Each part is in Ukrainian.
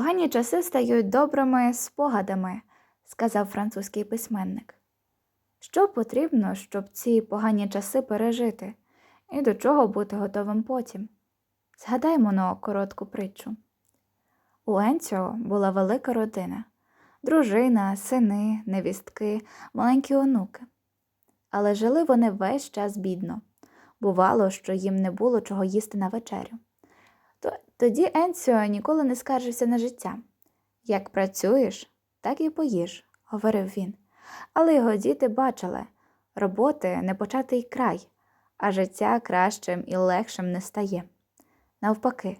Погані часи стають добрими спогадами, сказав французький письменник. Що потрібно, щоб ці погані часи пережити, і до чого бути готовим потім? Згадаймо на коротку притчу. У Енціо була велика родина дружина, сини, невістки, маленькі онуки. Але жили вони весь час бідно. Бувало, що їм не було чого їсти на вечерю. То- Тоді Енціо ніколи не скаржився на життя. Як працюєш, так і поїш, говорив він. Але його діти бачили роботи не початий край, а життя кращим і легшим не стає. Навпаки,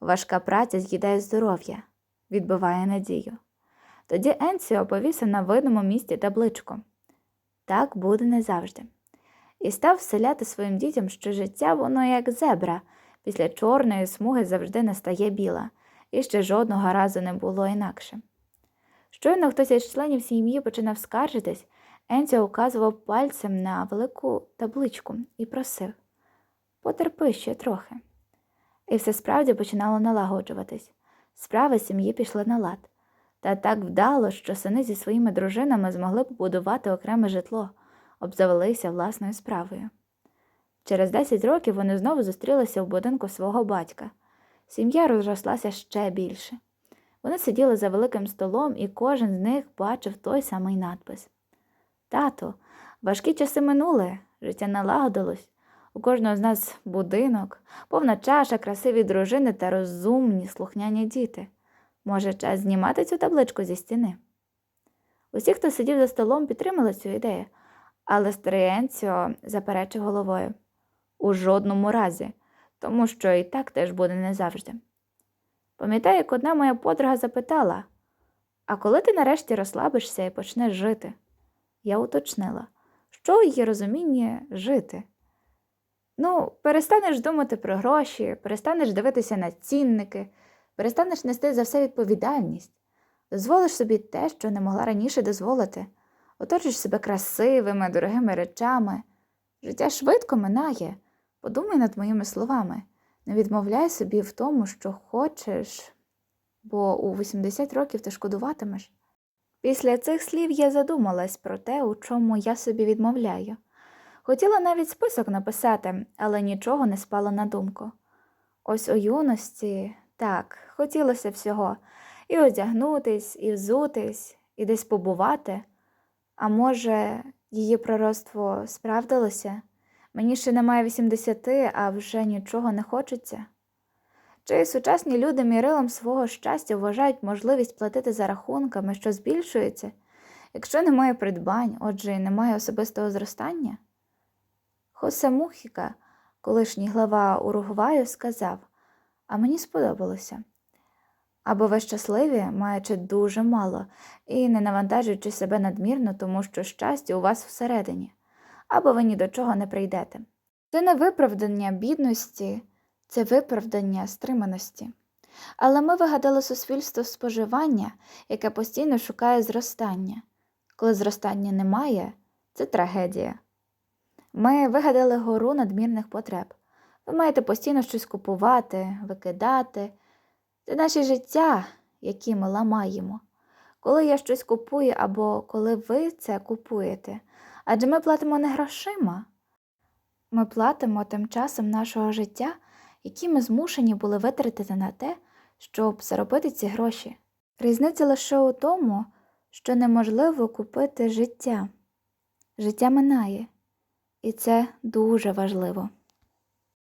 важка праця з'їдає здоров'я, відбиває надію. Тоді Енціо повісив на видному місці табличку так буде не завжди. І став вселяти своїм дітям, що життя воно як зебра, після чорної смуги завжди настає біла, і ще жодного разу не було інакше. Щойно хтось із членів сім'ї починав скаржитись, Енціо указував пальцем на велику табличку і просив Потерпи ще трохи. І все справді починало налагоджуватись. Справи сім'ї пішли на лад. Та так вдало, що сини зі своїми дружинами змогли побудувати окреме житло, обзавелися власною справою. Через 10 років вони знову зустрілися в будинку свого батька. Сім'я розрослася ще більше. Вони сиділи за великим столом, і кожен з них бачив той самий надпис. Тато, важкі часи минули, життя налагодилось. У кожного з нас будинок, повна чаша, красиві дружини та розумні, слухняні діти. Може, час знімати цю табличку зі стіни? Усі, хто сидів за столом, підтримали цю ідею, але старий Енціо заперечив головою у жодному разі, тому що і так теж буде не завжди. Пам'ятаю, як одна моя подруга запитала а коли ти нарешті розслабишся і почнеш жити? Я уточнила, що у її розумінні жити. Ну, перестанеш думати про гроші, перестанеш дивитися на цінники, перестанеш нести за все відповідальність, дозволиш собі те, що не могла раніше дозволити, оточиш себе красивими, дорогими речами. Життя швидко минає. Подумай над моїми словами. Не відмовляй собі в тому, що хочеш, бо у 80 років ти шкодуватимеш. Після цих слів я задумалась про те, у чому я собі відмовляю. Хотіла навіть список написати, але нічого не спало на думку. Ось у юності так, хотілося всього і одягнутись, і взутись, і десь побувати. А може, її пророцтво справдилося? Мені ще немає 80, а вже нічого не хочеться. Чи сучасні люди мірилом свого щастя вважають можливість платити за рахунками, що збільшується, якщо немає придбань, отже, і немає особистого зростання? Хосе Мухіка, колишній глава Уругваю, сказав, а мені сподобалося. Або ви щасливі, маючи дуже мало, і не навантажуючи себе надмірно, тому що щастя у вас всередині, або ви ні до чого не прийдете. Це не виправдання бідності, це виправдання стриманості. Але ми вигадали суспільство споживання, яке постійно шукає зростання. Коли зростання немає, це трагедія. Ми вигадали гору надмірних потреб. Ви маєте постійно щось купувати, викидати. Це наше життя, які ми ламаємо. Коли я щось купую або коли ви це купуєте, адже ми платимо не грошима. Ми платимо тим часом нашого життя, які ми змушені були витратити на те, щоб заробити ці гроші. Різниця лише у тому, що неможливо купити життя. Життя минає, і це дуже важливо.